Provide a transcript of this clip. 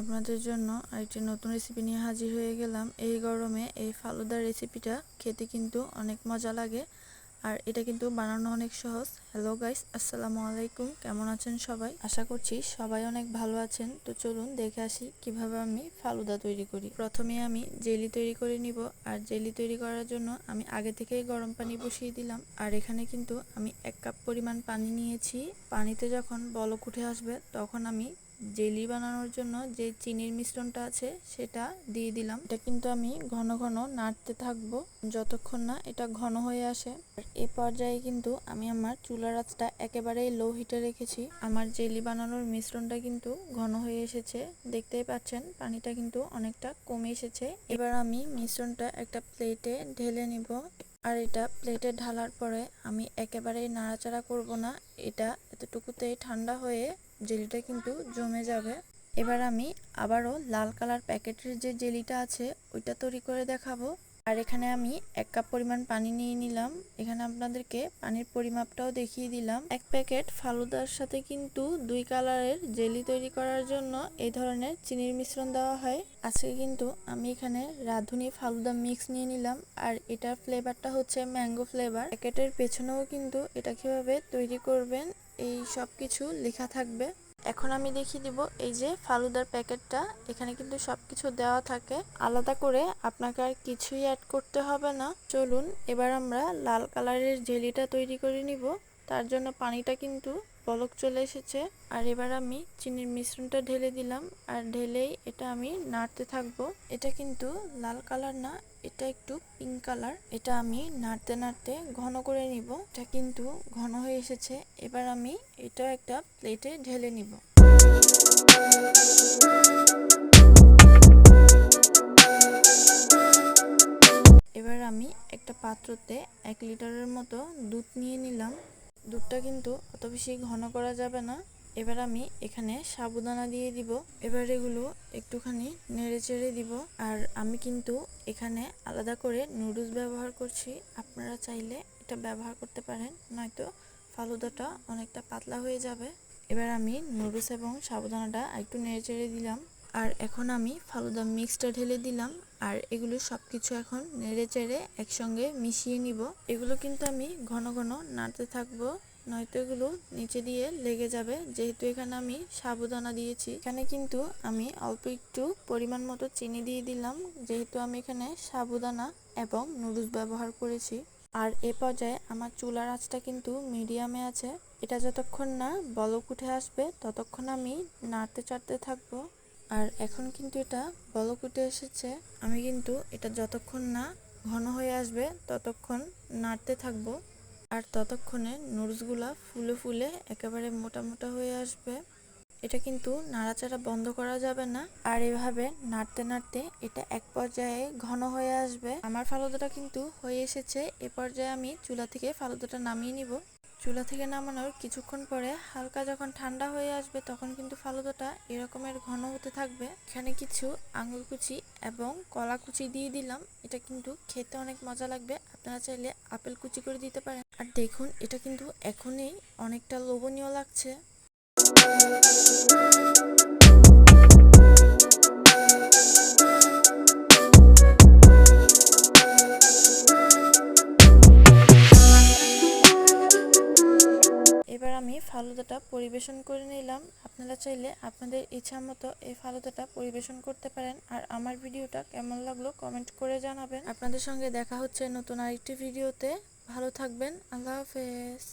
আপনাদের জন্য আরেকটি নতুন রেসিপি নিয়ে হাজির হয়ে গেলাম। এই গরমে এই ফালুদার রেসিপিটা খেতে কিন্তু অনেক মজা লাগে। আর এটা কিন্তু বানানো অনেক সহজ। হ্যালো গাইস আসসালামু আলাইকুম। কেমন আছেন সবাই? আশা করছি সবাই অনেক ভালো আছেন। তো চলুন দেখে আসি কীভাবে আমি ফালুদা তৈরি করি। প্রথমে আমি জেলি তৈরি করে নিব। আর জেলি তৈরি করার জন্য আমি আগে থেকেই গরম পানি বসিয়ে দিলাম। আর এখানে কিন্তু আমি এক কাপ পরিমাণ পানি নিয়েছি। পানিতে যখন বলক উঠে আসবে, তখন আমি জেলি বানানোর জন্য যে চিনির মিশ্রণটা আছে, সেটা দিয়ে দিলাম। এটা কিন্তু আমি ঘন ঘন নাড়তে থাকব, যতক্ষণ না এটা ঘন হয়ে আসে। এ পর্যায়ে কিন্তু আমি আমার চুলার আঁচটা একেবারেই লো হিটে রেখেছি। আমার জেলি বানানোর মিশ্রণটা কিন্তু ঘন হয়ে এসেছে। দেখতেই পাচ্ছেন, পানিটা কিন্তু অনেকটা কমে এসেছে। এবার আমি মিশ্রণটা একটা প্লেটে ঢেলে নিব। আর এটা প্লেটে ঢালার পরে আমি একেবারেই নাড়াচাড়া করব না। এটা এতটুকুতেই ঠান্ডা হয়ে জেলিটা কিন্তু জমে যাবে। এবার আমি আবারও লাল কালার প্যাকেটের যে জেলিটা আছে, ওইটা তৈরি করে দেখাবো। আর এখানে আমি এক কাপ পরিমাণ পানি নিয়ে নিলাম। এখানে আপনাদেরকে পানির পরিমাপটাও দেখিয়ে দিলাম। এক প্যাকেট ফালুদার সাথে কিন্তু দুই কালারের জেলি তৈরি করার জন্য এই ধরনের চিনির মিশ্রণ দেওয়া হয়। আজকে কিন্তু আমি এখানে রাঁধুনি ফালুদা মিক্স নিয়ে নিলাম। আর এটার ফ্লেভারটা হচ্ছে ম্যাঙ্গো ফ্লেভার প্যাকেটের পেছনেও কিন্তু এটা কীভাবে তৈরি করবেন এই সব কিছু লেখা থাকবে। এখন আমি দেখিয়ে দিব এই যে ফালুদার প্যাকেটটা। এখানে কিন্তু সব কিছু দেওয়া থাকে। আলাদা করে আপনাকে আর কিছুই অ্যাড করতে হবে না। চলুন, এবার আমরা লাল কালারের জেলিটা তৈরি করে নিব। তার জন্য পানিটা কিন্তু বলক চলে এসেছে। আর এবার আমি চিনির মিশ্রণটা ঢেলে দিলাম। আর ঢেলেই এটা আমি নাড়তে থাকব। এটা কিন্তু লাল কালার না এটা একটু পিঙ্ক কালার এটা আমি নাড়তে নাড়তে ঘন করে নিব। এটা কিন্তু ঘন হয়ে এসেছে। এবার আমি এটা একটা প্লেটে ঢেলে নিব। এবার আমি একটা পাত্রতে এক লিটারের মতো দুধ নিয়ে নিলাম। দুধটা কিন্তু অত বেশি ঘন করা যাবে না। এবার আমি এখানে সাবুদানা দিয়ে দিব। এবার এগুলো একটুখানি নেড়ে চেড়ে দিব। আর আমি কিন্তু এখানে আলাদা করে নুডলস ব্যবহার করছি। আপনারা চাইলে এটা ব্যবহার করতে পারেন, নয়তো ফালুদাটা অনেকটা পাতলা হয়ে যাবে। এবার আমি নুডলস এবং সাবুদানাটা একটু নেড়ে চেড়ে দিলাম। আর এখন আমি ফালুদা মিক্সটা ঢেলে দিলাম। আর এগুলো সব কিছু এখন নেড়ে চেড়ে একসঙ্গে মিশিয়ে নিব। এগুলো কিন্তু আমি ঘন ঘন নাড়তে থাকব, নয়তো এগুলো নিচে দিয়ে লেগে যাবে। যেহেতু এখানে আমি সাবুদানা দিয়েছি, এখানে কিন্তু আমি অল্প একটু পরিমাণ মতো চিনি দিয়ে দিলাম। যেহেতু আমি এখানে সাবুদানা এবং নুডলস ব্যবহার করেছি। আর এ পর্যায়ে আমার চুলার আঁচটা কিন্তু মিডিয়ামে আছে। এটা যতক্ষণ না বলক উঠে আসবে, ততক্ষণ আমি নাড়তে চাড়তে থাকব। আর এখন কিন্তু এটা বলক উঠে এসেছে। আমি কিন্তু এটা যতক্ষণ না ঘন হয়ে আসবে, ততক্ষণ নাড়তে থাকব। আর ততক্ষণে নুডলসগুলা ফুলে ফুলে একেবারে মোটা মোটা হয়ে আসবে। এটা কিন্তু নাড়াচাড়া বন্ধ করা যাবে না। আর এভাবে নাড়তে নাড়তে এটা এক পর্যায়ে ঘন হয়ে আসবে। আমার ফালুদাটা কিন্তু হয়ে এসেছে। এ পর্যায়ে আমি চুলা থেকে ফালুদাটা নামিয়ে নিব। চুলা থেকে নামানোর কিছুক্ষণ পরে হালকা যখন ঠান্ডা হয়ে আসবে তখন কিন্তু ফালুদাটা এরকমের ঘন হতে থাকবে। এখানে কিছু আঙুর কুচি এবং কলা কুচি দিয়ে দিলাম। এটা কিন্তু খেতে অনেক মজা লাগবে। আপনারা চাইলে আপেল কুচি করে দিতে পারেন। আর দেখুন, এটা কিন্তু এখনই অনেকটা লোভনীয় লাগছে। ফালুদাটা পরিবেশন করে নিলাম। আপনারা চাইলে আপনাদের ইচ্ছা মতো এই ফালুদাটা পরিবেশন করতে পারেন। আর আমার ভিডিওটা কেমন লাগল কমেন্ট করে জানাবেন। আপনাদের সঙ্গে দেখা হচ্ছে নতুন আরেকটি ভিডিওতে। ভালো থাকবেন। আল্লাহ হাফেজ।